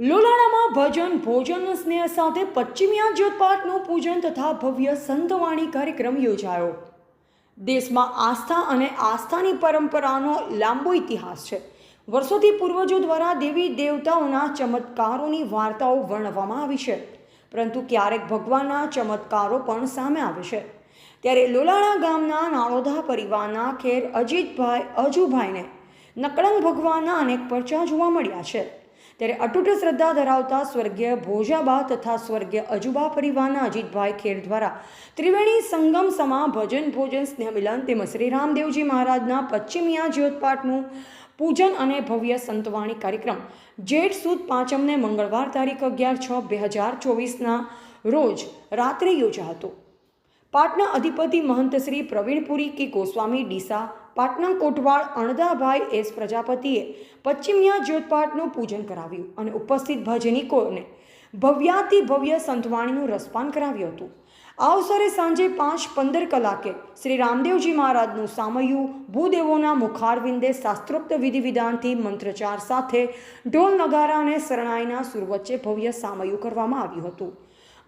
લોલાણામાં ભજન, ભોજન સ્નેહ સાથે પશ્ચિમિયા જ્યોતપાઠનું પૂજન તથા ભવ્ય સંતવાણી કાર્યક્રમ યોજાયો. દેશમાં આસ્થા અને આસ્થાની પરંપરાનો લાંબો ઇતિહાસ છે. વર્ષોથી પૂર્વજો દ્વારા દેવી દેવતાઓના ચમત્કારોની વાર્તાઓ વર્ણવવામાં આવી છે. પરંતુ ક્યારેક ભગવાનના ચમત્કારો પણ સામે આવે છે. ત્યારે લોલાણા ગામના નાળોધા પરિવારના ખેર અજીતભાઈ, અજુભાઈને નકળંગ ભગવાનના અનેક પરચા જોવા મળ્યા છે. ત્યારે અતૂટ શ્રદ્ધા ધરાવતા સ્વર્ગીય ભોજાબા તથા સ્વર્ગીય અજુબા પરિવારના અજીતભાઈ ખેર દ્વારા ત્રિવેણી સંગમ સમા ભજન ભોજન સ્નેહમિલન તેમજ શ્રી રામદેવજી મહારાજના પશ્ચિમિયા જ્યોતપાઠનું પૂજન અને ભવ્ય સંતવાણી કાર્યક્રમ. જેઠ સુદ પાંચમને મંગળવાર તારીખ અગિયાર છ, બે હજાર ચોવીસના રોજ રાત્રે યોજાયો હતો પાટના અધિપતિ મહંત શ્રી પ્રવીણપુરી કે ગોસ્વામી ડીસા, પાટના કોટવાળ અણદાભાઈ એસ પ્રજાપતિએ પશ્ચિમિયા જ્યોતપાઠનું પૂજન કરાવ્યું અને ઉપસ્થિત ભજનિકોને ભવ્યાતિ ભવ્ય સંતવાણીનું રસપાન કરાવ્યું હતું. આ અવસરે સાંજે પાંચ પંદર કલાકે શ્રી રામદેવજી મહારાજનું સામયું, ભૂદેવોના મુખારવિંદે શાસ્ત્રોક્ત વિધિ વિધાનથી મંત્રચાર સાથે ઢોલ નગારા અને શરણાઈના સુર વચ્ચે ભવ્ય સામયું કરવામાં આવ્યું હતું.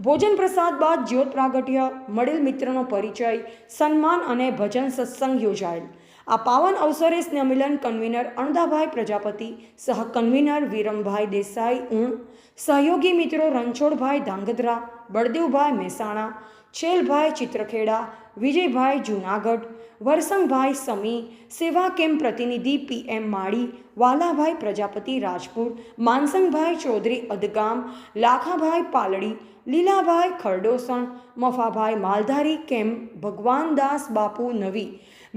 ભોજન પ્રસાદ બાદ જ્યોત પ્રાગટ્ય, મળેલ મિત્રનો પરિચય, સન્માન અને ભજન સત્સંગ યોજાયેલ. આ પાવન અવસરે સ્નેહમિલન કન્વીનર અણદાભાઈ પ્રજાપતિ, સહ કન્વીનર વિરમભાઈ દેસાઈ ઉણ સહયોગી મિત્રો રણછોડભાઈ ધાંગધ્રા, બળદેવભાઈ મહેસાણા છેલભાઈ ચિત્રખેડા, વિજયભાઈ જૂનાગઢ, વરસંગભાઈ સમી, સેવા કેમ્પ પ્રતિનિધિ P M Mali, Valabhai Prajapati Rajpur Mansangbhai Chaudhari Adgam, Lakhabhai Paldi, Lilabhai Khardosan, Mafabhai Maldhari camp Bhagwandas Bapu નવી,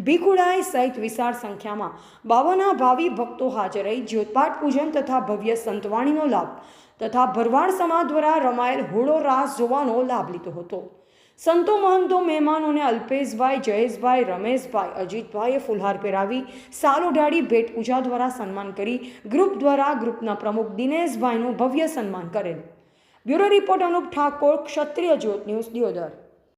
ભીખુડાઈ સહિત વિશાળ સંખ્યામાં બાવાના ભાવિ ભક્તો હાજર રહી જ્યોતપાઠ પૂજન તથા ભવ્ય સંતવાણીનો લાભ તથા ભરવાડ સમાજ દ્વારા રમાયેલ હોળો રાસ જોવાનો લાભ લીધો હતો. સંતો મહંતો મહેમાનોને અલ્પેશભાઈ, જયેશભાઈ, રમેશભાઈ, અજીતભાઈએ ફુલહાર પહેરાવી સાલ ઓઢાડી ભેટ પૂજા દ્વારા સન્માન કરી ગ્રુપ દ્વારા ગ્રુપના પ્રમુખ દિનેશભાઈનું ભવ્ય સન્માન કરેલ. Bureau report Anup Thakor, Kshatriya Jyot news, Deodar.